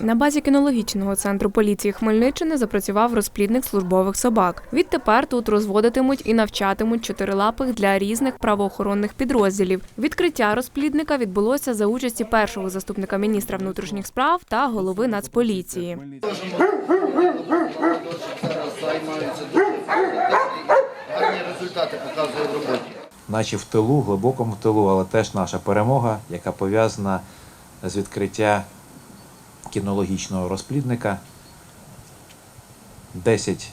На базі кінологічного центру поліції Хмельниччини запрацював розплідник службових собак. Відтепер тут розводитимуть і навчатимуть чотирилапих для різних правоохоронних підрозділів. Відкриття розплідника відбулося за участі першого заступника міністра внутрішніх справ та голови Нацполіції. займаються дуже гарні результати показує в роботі. наче в тилу, глибокому тилу, але теж наша перемога, яка пов'язана з відкриття кінологічного розплідника. 10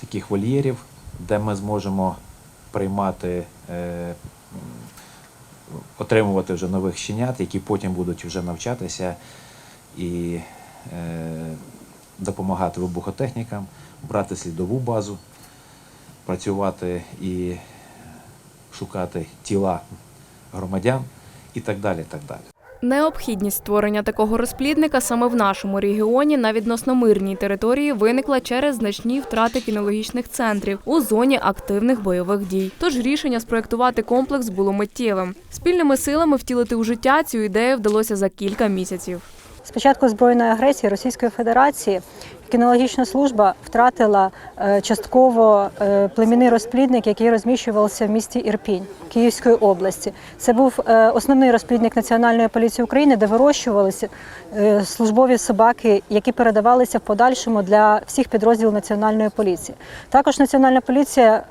таких вольєрів, де ми зможемо приймати, е, отримувати вже нових щенят, які потім будуть вже навчатися і е, допомагати вибухотехнікам, брати слідову базу, працювати і шукати тіла громадян і так далі. так далі. Необхідність створення такого розплідника саме в нашому регіоні на відносно мирній території виникла через значні втрати кінологічних центрів у зоні активних бойових дій. Тож рішення спроектувати комплекс було миттєвим. Спільними силами втілити у життя цю ідею вдалося за кілька місяців. З початку збройної агресії Російської Федерації кінологічна служба втратила е, частково е, племінний розплідник, який розміщувався в місті Ірпінь Київської області. Це був е, основний розплідник Національної поліції України, де вирощувалися службові собаки, які передавалися в подальшому для всіх підрозділів Національної поліції. Також Національна поліція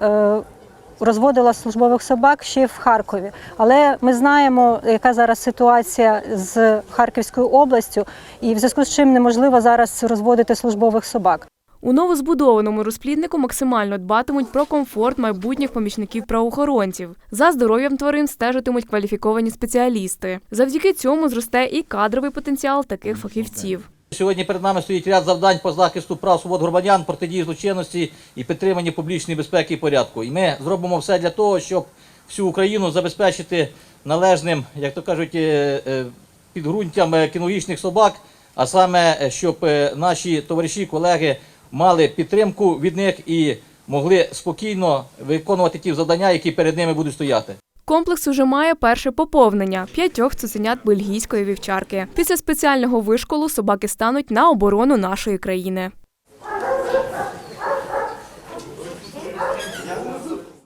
розводила службових собак ще в Харкові. Але ми знаємо, яка зараз ситуація з Харківською областю, і в зв'язку з чим неможливо зараз розводити службових собак. У новозбудованому розпліднику максимально дбатимуть про комфорт майбутніх помічників правоохоронців. За здоров'ям тварин стежитимуть кваліфіковані спеціалісти. Завдяки цьому зросте і кадровий потенціал таких фахівців. Сьогодні перед нами стоїть ряд завдань по захисту прав свобод громадян, протидії злочинності і підтриманні публічної безпеки і порядку. І ми зробимо все для того, щоб всю Україну забезпечити належним, як то кажуть, е, е, підґрунтям е, кінологічних собак, а саме, щоб наші товариші, колеги мали підтримку від них і могли спокійно виконувати ті завдання, які перед ними будуть стояти. Комплекс уже має перше поповнення п'ятьох цуценят бельгійської вівчарки. Після спеціального вишколу собаки стануть на оборону нашої країни.